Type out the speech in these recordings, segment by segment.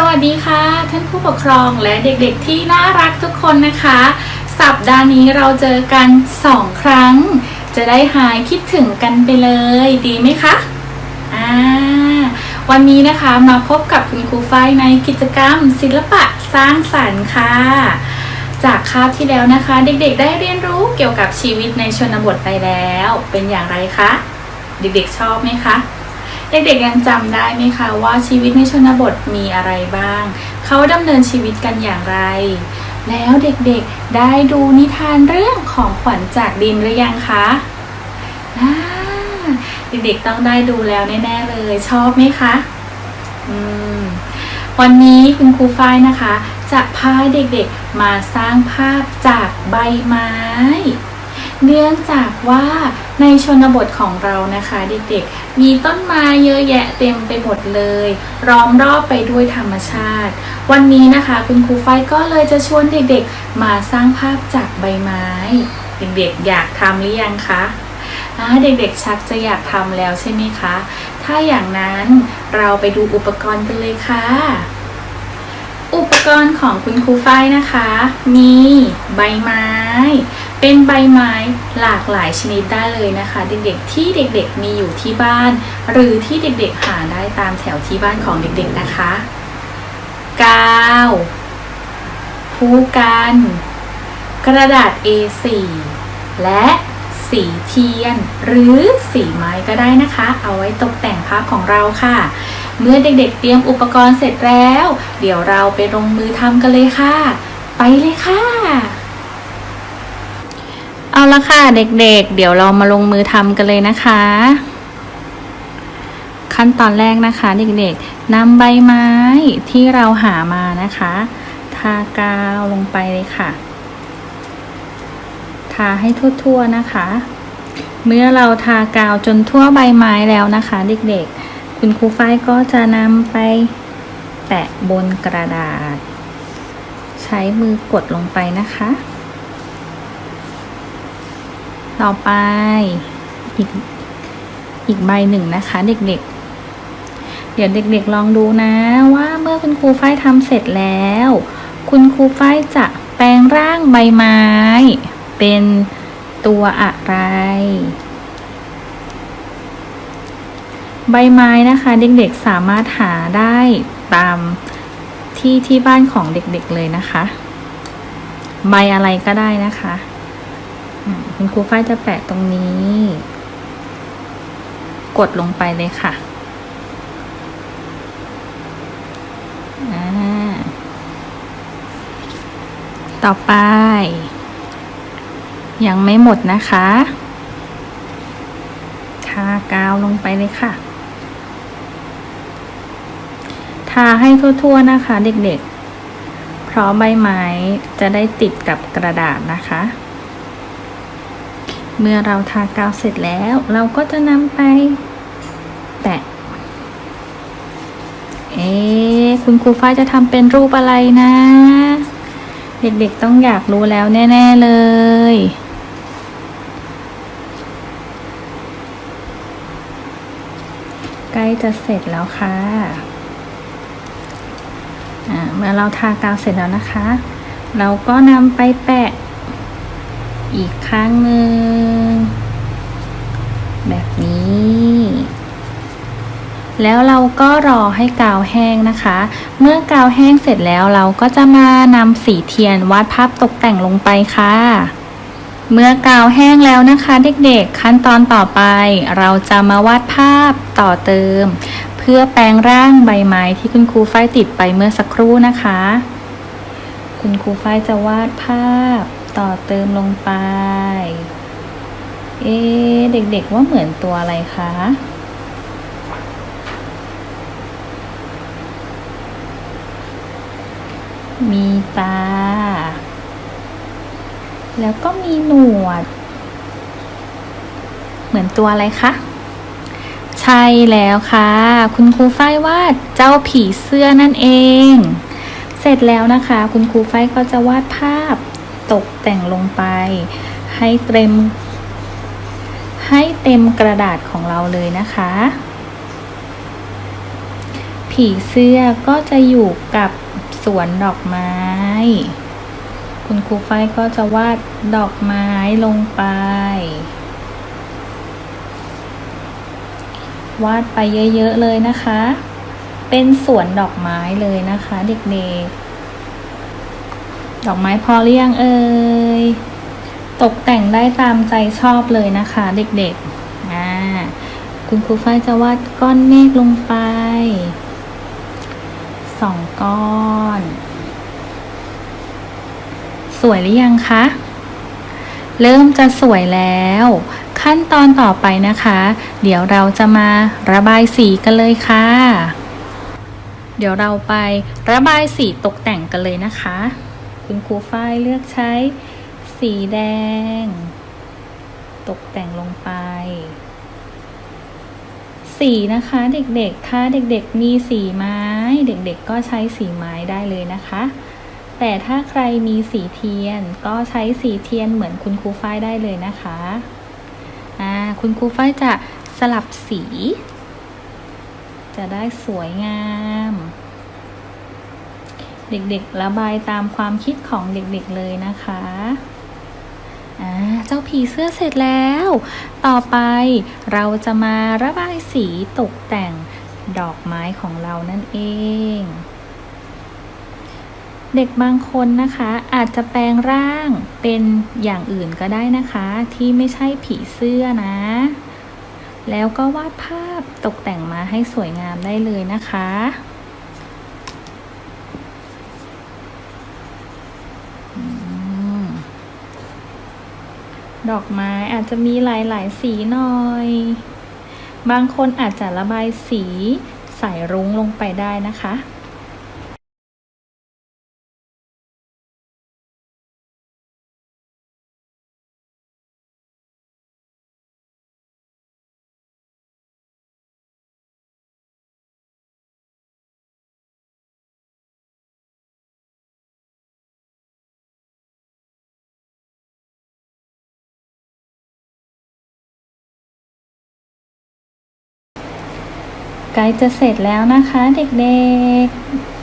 สวัสดีค่ะ ท่านผู้ปกครองและเด็กๆที่น่ารักทุกคนนะคะ สัปดาห์นี้เราเจอกันสองครั้ง จะได้หายคิดถึงกันไปเลย ดีไหมคะอ่าวันนี้นะคะมาพบกับคุณครูฝ้ายในกิจกรรม ศิลปะสร้างสรรค์ค่ะ จากคาบที่แล้วนะคะ เด็กๆได้เรียนรู้เกี่ยวกับชีวิตในชนบทไปแล้ว เป็นอย่างไรคะ เด็กๆชอบไหมคะ เด็กๆยังจำได้ไหมคะว่าชีวิตในชนบทมีอะไรบ้าง เขาดำเนินชีวิตกันอย่างไร แล้วเด็กๆได้ดูนิทานเรื่องของขวัญจากดินหรือยังคะอ่าเด็กๆต้องได้ดูแล้วแน่ๆเลยชอบไหมคะอืมวันนี้คุณครูฝ้ายนะคะ จะพาเด็กๆมาสร้างภาพจากใบไม้ เนื่องจากว่าในชนบทของเรานะคะเด็กๆ มีต้นไม้เยอะแยะเต็มไปหมดเลยล้อมรอบไปด้วยธรรมชาติ วันนี้นะคะคุณครูฝ้ายก็เลยจะชวนเด็กๆ มาสร้างภาพจากใบไม้ เด็กๆ อยากทำหรือยังคะเด็กๆชักจะอยากทำแล้วใช่ไหมคะ ถ้าอย่างนั้นเราไปดูอุปกรณ์กันเลยค่ะ อุปกรณ์ของคุณครูฝ้ายนะคะ มีใบไม้ เป็นใบไม้หลากหลายชนิดได้เลยนะคะ เด็กๆที่เด็กๆมีอยู่ที่บ้าน หรือที่เด็กๆหาได้ตามแถวที่บ้านของเด็กๆนะคะกาวผู้กัน กระดาษ A4 และสีเทียน หรือสีไม้ก็ได้นะคะ เอาไว้ตกแต่งภาพของเราค่ะ เมื่อเด็กๆเตรียมอุปกรณ์เสร็จแล้ว เดี๋ยวเราไปลงมือทำกันเลยค่ะ ไปเลยค่ะ เอาละค่ะเด็กๆเดี๋ยวเรามาลงมือทำกันเลยนะคะ ขั้นตอนแรกนะคะเด็กๆนำใบไม้ที่เราหามานะคะ ทากาวลงไปเลยค่ะ ทาให้ทั่วๆนะคะ เมื่อเราทากาวจนทั่วใบไม้แล้วนะคะ เด็กๆ คุณครูฝ้ายก็จะนำไปแปะบนกระดาษ ใช้มือกดลงไปนะคะ ต่อไปอีกอีกใบหนึ่งนะคะ เด็กๆ เดี๋ยวเด็กๆลองดูนะว่าเมื่อคุณครูฝ้ายทำเสร็จแล้ว คุณครูฝ้ายจะแปลงร่างใบไม้ เป็นตัวอะไร ใบไม้นะคะเด็กๆสามารถหาได้ตามที่ที่บ้านของเด็กๆเลยนะคะ ใบอะไรก็ได้นะคะ คุณครูฝ้ายจะแปะตรงนี้ กดลงไปเลยค่ะต่อไป ยังไม่หมดนะคะทากาวลงไปเลยค่ะ ทาให้ทั่วๆนะคะเด็กๆ เพราะใบไม้จะได้ติดกับกระดาษนะคะ เมื่อเราทากาวเสร็จแล้ว เราก็จะนำไป แปะ เอ๊คุณครูฟ้าจะทำเป็นรูปอะไรนะ เด็กๆต้องอยากรู้แล้วแน่ ๆเลย ใกล้จะเสร็จแล้วค่ะอ่าเมื่อเราทากาวเสร็จแล้วนะคะ เราก็นำไปแปะ อีกครั้งหนึ่ง แบบนี้ แล้วเราก็รอให้กาวแห้งนะคะ เมื่อกาวแห้งเสร็จแล้วเราก็จะมานำสีเทียนวาดภาพตกแต่งลงไปค่ะเมื่อกาวแห้งแล้วนะคะเด็กๆ ขั้นตอนต่อไป เราจะมาวาดภาพต่อเติม เพื่อแปลงร่างใบไม้ที่คุณครูฝ้ายติดไปเมื่อสักครู่นะคะ คุณครูฝ้ายจะวาดภาพ ต่อเติมลงไป เอ๊เด็กๆว่าเหมือนตัวอะไรคะ มีตา แล้วก็มีหนวด เหมือนตัวอะไรคะใช่แล้วค่ะ คุณครูฝ้ายวาดเจ้าผีเสื้อนั่นเอง เสร็จแล้วนะคะ คุณครูฝ้ายก็จะวาดภาพ ตกแต่งลงไป ให้เต็ม ให้เต็มกระดาษของเราเลยนะคะ ผีเสื้อก็จะอยู่กับสวนดอกไม้ คุณครูฝ้ายก็จะวาดดอกไม้ลงไป วาดไปเยอะๆเลยนะคะ เป็นสวนดอกไม้เลยนะคะเด็กๆ ดอกไม้พอหรือยังเอ่ย ตกแต่งได้ตามใจชอบเลยนะคะ เด็กๆอ่าคุณครูฝ้ายจะวาดก้อนเมฆลงไปสองก้อน สวยหรือยังคะ เริ่มจะสวยแล้ว ขั้นตอนต่อไปนะคะ เดี๋ยวเราจะมาระบายสีกันเลยค่ะ เดี๋ยวเราไประบายสีตกแต่งกันเลยนะคะ คุณครูฝ้ายเลือกใช้สีแดง ตกแต่งลงไป สีนะคะเด็กๆ ถ้าเด็กๆมีสีไม้ เด็กๆก็ใช้สีไม้ได้เลยนะคะ แต่ถ้าใครมีสีเทียนก็ใช้สีเทียนเหมือนคุณครูฝ้ายได้เลยนะคะอ่าคุณครูฝ้ายจะสลับสี จะได้สวยงาม เด็กๆ ระบายตามความคิดของเด็กๆเลยนะคะอ่าเจ้าผีเสื้อเสร็จแล้ว ต่อไปเราจะมาระบายสีตกแต่งดอกไม้ของเรานั่นเอง เด็กบางคนนะคะ อาจจะแปลงร่างเป็นอย่างอื่นก็ได้นะคะ ที่ไม่ใช่ผีเสื้อนะ แล้วก็วาดภาพตกแต่งมาให้สวยงามได้เลยนะคะ ดอกไม้อาจจะมีหลาย ๆ สีหน่อย บางคนอาจจะระบายสีใส่รุ้งลงไปได้นะคะ กล้จะเสร็จแล้วนะคะ เด็ก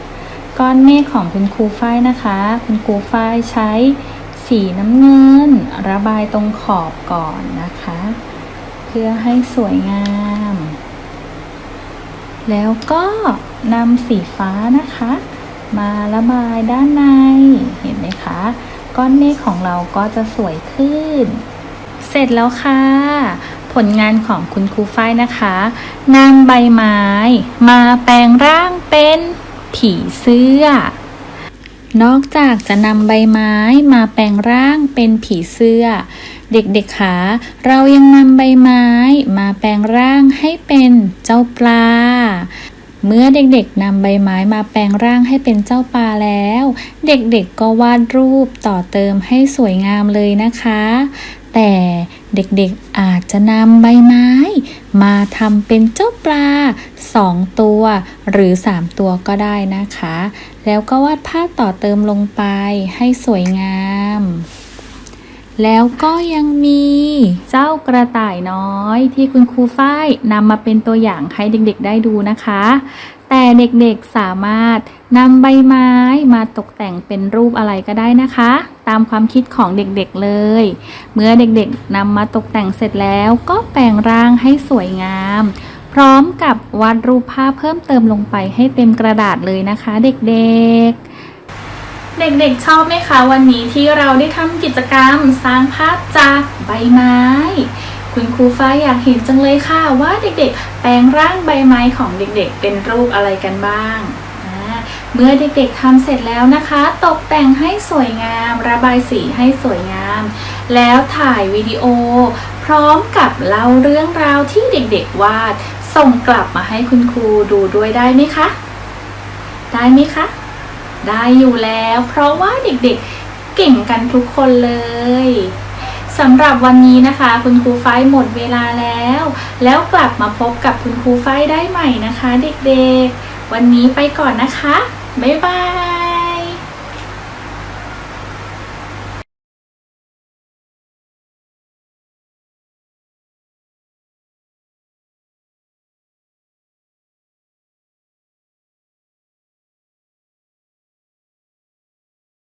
ๆ ก้อนเมฆของคุณครูฝ้ายนะคะ คุณครูฝ้ายใช้สีน้ำเงิน ระบายตรงขอบก่อนนะคะ เพื่อให้สวยงาม แล้วก็นำสีฟ้านะคะ มาระบายด้านในเห็นไหมคะ ก้อนเมฆของเราก็จะสวยขึ้น เสร็จแล้วค่ะ ผลงานของคุณครูฝ้ายนะคะนำใบไม้ มาแปลงร่างเป็นผีเสื้อ นอกจากจะนำใบไม้มาแปลงร่างเป็นผีเสื้อ เด็กๆคะเรายังนำใบไม้มาแปลงร่างให้เป็นเจ้าปลาเมื่อเด็กๆนำใบไม้มาแปลงร่างให้เป็นเจ้าปลาแล้ว เด็กๆก็วาดรูปต่อเติมให้สวยงามเลยนะคะ แต่ เด็กๆอาจจะนำใบไม้ มาทำเป็นเจ้าปลาสองตัว หรือสามตัวก็ได้นะคะ แล้วก็วาดภาพต่อเติมลงไปให้สวยงาม แล้วก็ยังมีเจ้ากระต่ายน้อยที่คุณครูฝ้ายนำมาเป็นตัวอย่างให้เด็กๆได้ดูนะคะ แต่เด็กๆสามารถนำใบไม้มาตกแต่งเป็นรูปอะไรก็ได้นะคะ ตามความคิดของเด็กๆเลย เมื่อเด็กๆนำมาตกแต่งเสร็จแล้วก็แปลงร่างให้สวยงาม พร้อมกับวาดรูปภาพเพิ่มเติมลงไปให้เต็มกระดาษเลยนะคะ เด็กๆเด็กๆ ชอบไหมคะ วันนี้ที่เราได้ทำกิจกรรมสร้างภาพจากใบไม้ คุณครูฟ้าอยากเห็นจังเลยค่ะว่าเด็กๆ แปลงร่างใบไม้ของเด็กๆ เป็นรูปอะไรกันบ้าง เมื่อเด็กๆทำเสร็จแล้วนะคะ ตกแต่งให้สวยงาม ระบายสีให้สวยงาม แล้วถ่ายวิดีโอ พร้อมกับเล่าเรื่องราวที่เด็กๆวาด ส่งกลับมาให้คุณครูดูด้วยได้ไหมคะ ได้ไหมคะ ได้อยู่แล้ว เพราะว่าเด็กๆเก่งกันทุกคนเลย สำหรับวันนี้นะคะ คุณครูไฟหมดเวลาแล้ว แล้วกลับมาพบกับคุณครูไฟได้ใหม่นะคะ เด็กๆ วันนี้ไปก่อนนะคะ บ๊ายบาย